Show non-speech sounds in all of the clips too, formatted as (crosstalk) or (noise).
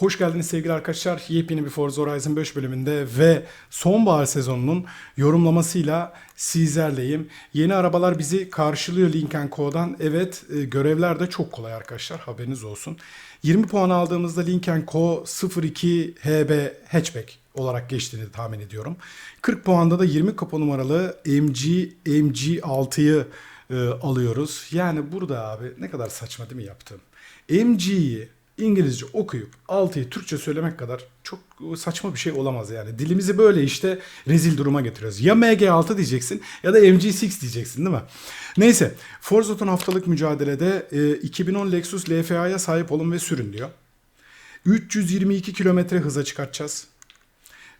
Hoş geldiniz sevgili arkadaşlar. Yepyeni bir Forza Horizon 5 bölümünde ve sonbahar sezonunun yorumlamasıyla sizlerleyim. Yeni arabalar bizi karşılıyor Link Co'dan. Evet e, görevler de çok kolay arkadaşlar haberiniz olsun. 20 puan aldığımızda Link Co 02 HB Hatchback olarak geçtiğini tahmin ediyorum. 40 puanda da 20 kapı numaralı MG MG6'yı e, alıyoruz. Yani burada abi ne kadar saçma değil mi yaptığım? MG'yi İngilizce okuyup 6'yı Türkçe söylemek kadar çok saçma bir şey olamaz yani. Dilimizi böyle işte rezil duruma getiriyoruz. Ya MG6 diyeceksin ya da MG6 diyeceksin değil mi? Neyse Forzaton haftalık mücadelede e, 2010 Lexus LFA'ya sahip olun ve sürün diyor. 322 kilometre hıza çıkartacağız.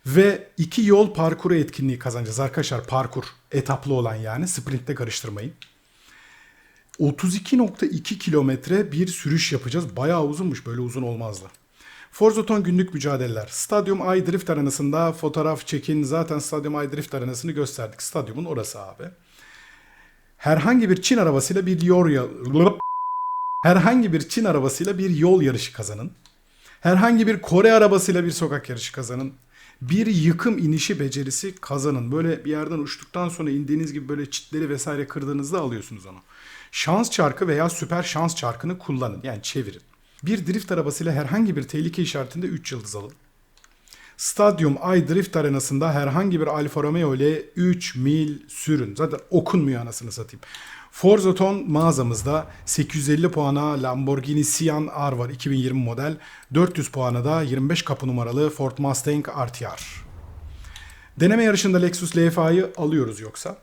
Ve iki yol parkuru etkinliği kazanacağız arkadaşlar. Parkur etaplı olan yani sprintte karıştırmayın. 32.2 kilometre bir sürüş yapacağız. Bayağı uzunmuş. Böyle uzun olmazdı. Forzaton günlük mücadeleler. Stadyum Ay Drift arenasında fotoğraf çekin. Zaten Stadyum Ay Drift arenasını gösterdik. Stadyumun orası abi. Herhangi bir Çin arabasıyla bir yol Herhangi bir Çin arabasıyla bir yol yarışı kazanın. Herhangi bir Kore arabasıyla bir sokak yarışı kazanın. Bir yıkım inişi becerisi kazanın. Böyle bir yerden uçtuktan sonra indiğiniz gibi böyle çitleri vesaire kırdığınızda alıyorsunuz onu. Şans çarkı veya süper şans çarkını kullanın. Yani çevirin. Bir drift arabasıyla herhangi bir tehlike işaretinde 3 yıldız alın. Stadyum Ay Drift Arenası'nda herhangi bir Alfa Romeo ile 3 mil sürün. Zaten okunmuyor anasını satayım. Forzaton mağazamızda 850 puana Lamborghini Sian R var 2020 model. 400 puana da 25 kapı numaralı Ford Mustang RTR. Deneme yarışında Lexus LFA'yı alıyoruz yoksa.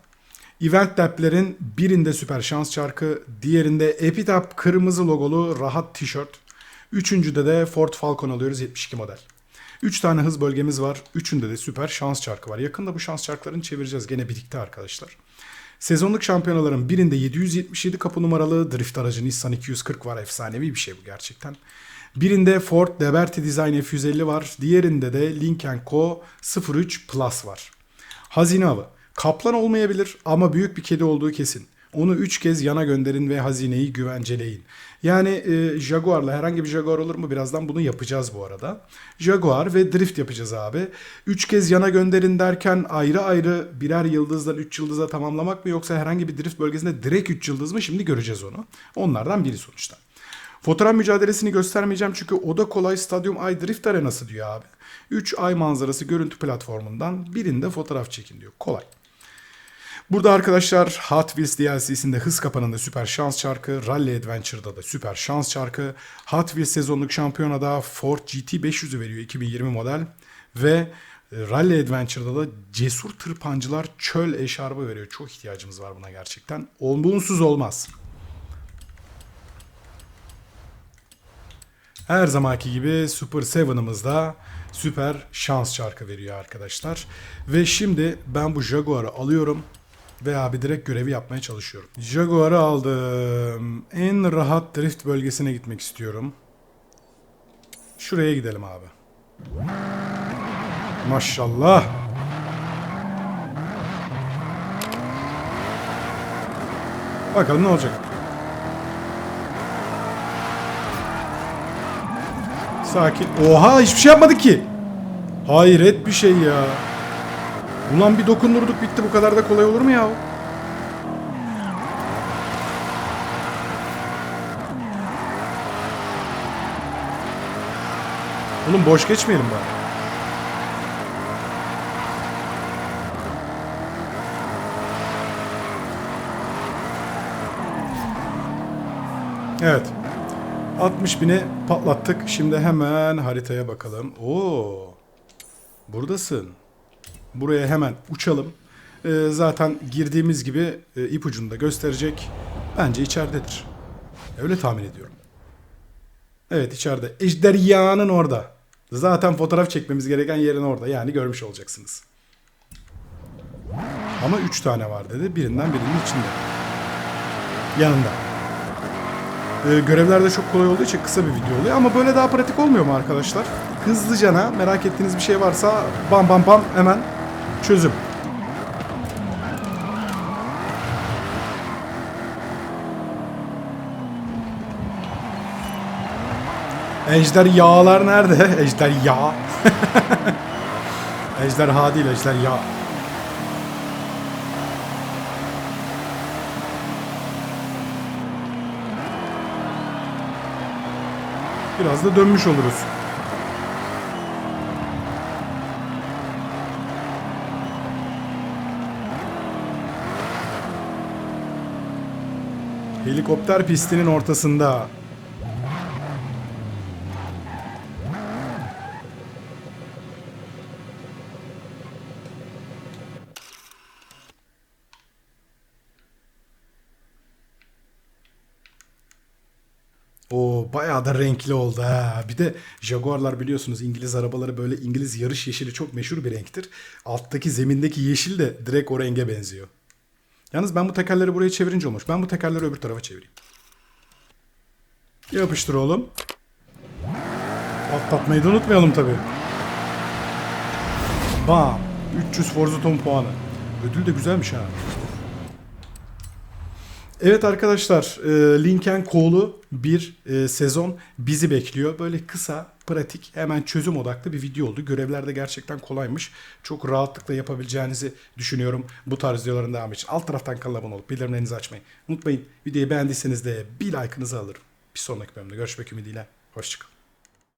Event Lab'lerin birinde süper şans çarkı, diğerinde Epitaph kırmızı logolu rahat tişört. Üçüncüde de Ford Falcon alıyoruz 72 model. 3 tane hız bölgemiz var. Üçünde de süper şans çarkı var. Yakında bu şans çarklarını çevireceğiz. Gene birlikte arkadaşlar. Sezonluk şampiyonaların birinde 777 kapı numaralı drift aracı Nissan 240 var. Efsanevi bir şey bu gerçekten. Birinde Ford Liberty Design F150 var. Diğerinde de Lincoln Co 03 Plus var. Hazine avı. Kaplan olmayabilir ama büyük bir kedi olduğu kesin. Onu üç kez yana gönderin ve hazineyi güvenceleyin. Yani e, Jaguar'la herhangi bir Jaguar olur mu? Birazdan bunu yapacağız bu arada. Jaguar ve drift yapacağız abi. Üç kez yana gönderin derken ayrı ayrı birer yıldızdan üç yıldıza tamamlamak mı yoksa herhangi bir drift bölgesinde direkt üç yıldız mı? Şimdi göreceğiz onu. Onlardan biri sonuçta. Fotoğraf mücadelesini göstermeyeceğim çünkü o da kolay Stadyum Ay Drift Arenası diyor abi. 3 ay manzarası görüntü platformundan birinde fotoğraf çekin diyor. Kolay. Burada arkadaşlar Hot Wheels DLC'sinde hız kapanında süper şans çarkı, Rally Adventure'da da süper şans çarkı, Hot Wheels sezonluk şampiyonada Ford GT 500'ü veriyor 2020 model ve e, Rally Adventure'da da cesur tırpancılar çöl eşarbı veriyor. Çok ihtiyacımız var buna gerçekten. Bunsuz olmaz. Her zamanki gibi Super 7'ımız da süper şans çarkı veriyor arkadaşlar. Ve şimdi ben bu Jaguar'ı alıyorum ve abi direkt görevi yapmaya çalışıyorum. Jaguar'ı aldım. En rahat drift bölgesine gitmek istiyorum. Şuraya gidelim abi. Maşallah. Bakalım ne olacak. Sakin. Oha hiçbir şey yapmadık ki. Hayret bir şey ya. Ulan bir dokundurduk bitti bu kadar da kolay olur mu ya? Oğlum boş geçmeyelim bari. Evet. 60 bini patlattık. Şimdi hemen haritaya bakalım. Oo. Buradasın. Buraya hemen uçalım. Ee, zaten girdiğimiz gibi e, ipucunu da gösterecek. Bence içeridedir. Öyle tahmin ediyorum. Evet içeride. Ejderyanın orada. Zaten fotoğraf çekmemiz gereken yerin orada. Yani görmüş olacaksınız. Ama 3 tane var dedi. Birinden birinin içinde. Yanında. Ee, görevler de çok kolay olduğu için kısa bir video oluyor. Ama böyle daha pratik olmuyor mu arkadaşlar? Hızlıcana merak ettiğiniz bir şey varsa bam bam bam hemen çözüm. Ejder yağlar nerede? (laughs) Ejder yağ. (laughs) Ejderha değil ejder yağ. Biraz da dönmüş oluruz. Helikopter pistinin ortasında. O bayağı da renkli oldu ha. Bir de Jaguar'lar biliyorsunuz İngiliz arabaları böyle İngiliz yarış yeşili çok meşhur bir renktir. Alttaki zemindeki yeşil de direkt o renge benziyor. Yalnız ben bu tekerleri buraya çevirince olmuş. Ben bu tekerleri öbür tarafa çevireyim. Yapıştır oğlum. Atlatmayı da unutmayalım tabii. Bam. 300 Forza Ton puanı. Ödül de güzelmiş ha. Evet arkadaşlar, e, Lincoln Cole'u bir e, sezon bizi bekliyor. Böyle kısa, pratik, hemen çözüm odaklı bir video oldu. Görevler de gerçekten kolaymış. Çok rahatlıkla yapabileceğinizi düşünüyorum bu tarz videoların devamı için. Alt taraftan kanala abone olup bildirimlerinizi açmayı unutmayın. Videoyu beğendiyseniz de bir like'ınızı alırım. Bir sonraki bölümde görüşmek ümidiyle. Hoşçakalın.